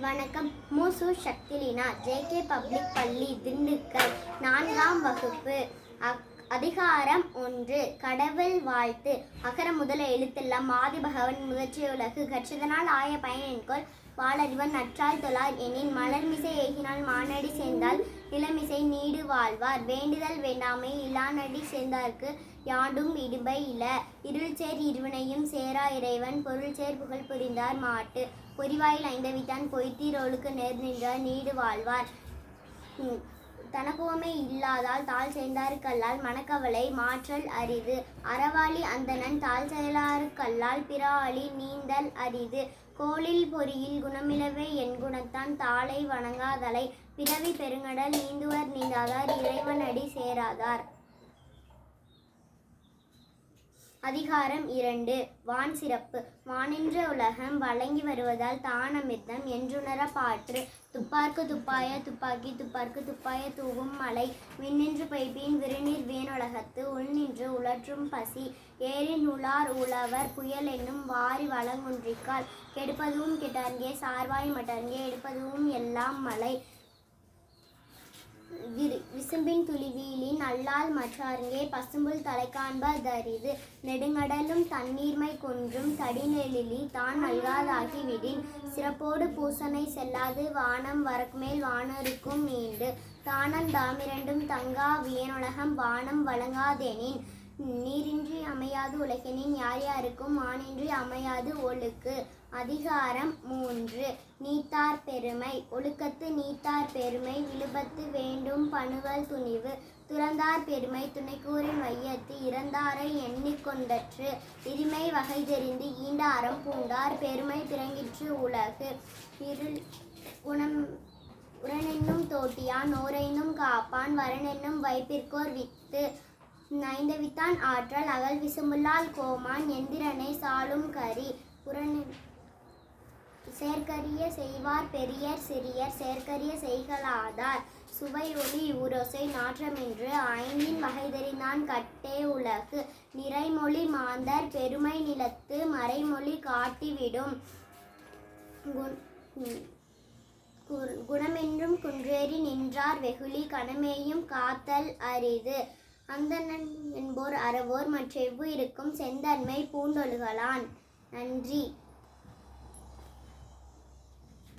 வணக்கம். மூசு சக்திலினா JK public பள்ளி திண்டுக்கல் நான்காம் வகுப்பு. அக்- அதிகாரம் ஒன்று. கடவுள் வாழ்த்து. அகர முதல எழுத்தெல்லாம் ஆதி பகவன் முதற்சி உலகு. கற்றதனால் ஆய பயன் வாழறிவன் நற்றால் தொழார் எனின் மலர்மிசை ஏகினால் மானடி சேர்ந்தால் நிலமிசை நீடு வாழ்வார். வேண்டுதல் வேண்டாமை இலானடி சேர்ந்தார்க்கு யாண்டும் இடுபை இல. இருள் சேர் இருவினையும் சேரா இறைவன். பொருள் சேர் புகழ் புரிந்தார் மாட்டு. பொறிவாயில் ஐந்தவித்தான் பொய்த்தீரோளுக்கு நேர் நின்றார் நீடு வாழ்வார். ம், தனக்குவமே இல்லாதால் தாழ் சேர்ந்தாருக்கல்லால் மனக்கவலை மாற்றல் அரிது. அறவாளி அந்தணன் தாழ் செயலாருக்கல்லால் பிறாளி நீந்தல் அரிது. கோளில் பொறியில் குணமிலவே என் குணத்தான் தாளை வணங்காதலை. பிறவி பெருங்கடல் நீந்துவர் நீந்தாதார் இறைவனடி சேராதார். அதிகாரம் இரண்டு. வான் சிறப்பு. வானின்ற உலகம் வழங்கி வருவதால் தானமித்தம் என்றுணர பாற்று. துப்பார்க்கு துப்பாய துப்பாக்கி துப்பார்க்கு துப்பாய தூவும் மலை. விண்ணின்று பெய்பின் விருநீர் வேணுலகத்து. உள்நின்று உழற்றும் பசி. ஏரின் உலார் உழவர் புயல் என்னும் வாரி வளங்குன்றிக்கால். கெடுப்பதும் கிட்டங்கே சார்வாய் மட்டங்கே எடுப்பதும் எல்லாம் மலை. விசும்பின் துளிவியிலின் அல்லால் மற்றார்ங்கே பசும்புல் தலை காண்பர் தரிது. நெடுங்கடலும் தண்ணீர்மை கொன்றும் தடிநெழிலி தான் நல்காதாகிவிடின் சிறப்போடு பூசனை செல்லாது வானம் வரக்குமேல் வானருக்கும் நீண்டு. தானம் தாமிரண்டும் தங்கா வியனுலகம் வானம் வழங்காதெனின். நீரின்றி அமையாது உலகினின் யார் யாருக்கும் வானின்றி அமையாது ஒழுக்கு. அதிகாரம் மூன்று. நீத்தார் பெருமை. ஒழுக்கத்து நீத்தார் பெருமை. விழுபத்து வேண்டும் பணுவல் துணிவு. துறந்தார் பெருமை. துணைக்கூறின் வையத்து இறந்தாரை எண்ணிக்கொண்டற்று. இரிமை வகை தெரிந்து ஈண்டாரம் பூண்டார். பெருமை பிறங்கிற்று உலகு. இருள் குணம் உரனென்னும் தோட்டியான். ஓரைனும் காப்பான். வரனென்னும் வைப்பிற்கோர் வித்து. நைந்தவித்தான் ஆற்றல் அகல் விசுமுல்லால் கோமான் எந்திரனை சாலும் கரி. புறன் சேர்க்கரிய செய்வார் பெரியர் சிறியர் சேர்க்கரிய செய்களாதார். சுவை ஒளி ஊரோசை நாற்றமின்று ஐந்தின் வகைதெறிந்தான் கட்டே உலகு. நிறைமொழி மாந்தர் பெருமை நிலத்து மறைமொழி காட்டிவிடும். கு- குணமென்றும் குன்றேறி நின்றார் வெகுளி கணமேயும் காத்தல் அரிது. அந்தணன் என்போர் அறவோர் மற்றெவ்வுயிருக்கும் செந்தன்மை பூண்டொழுகலான். நன்றி.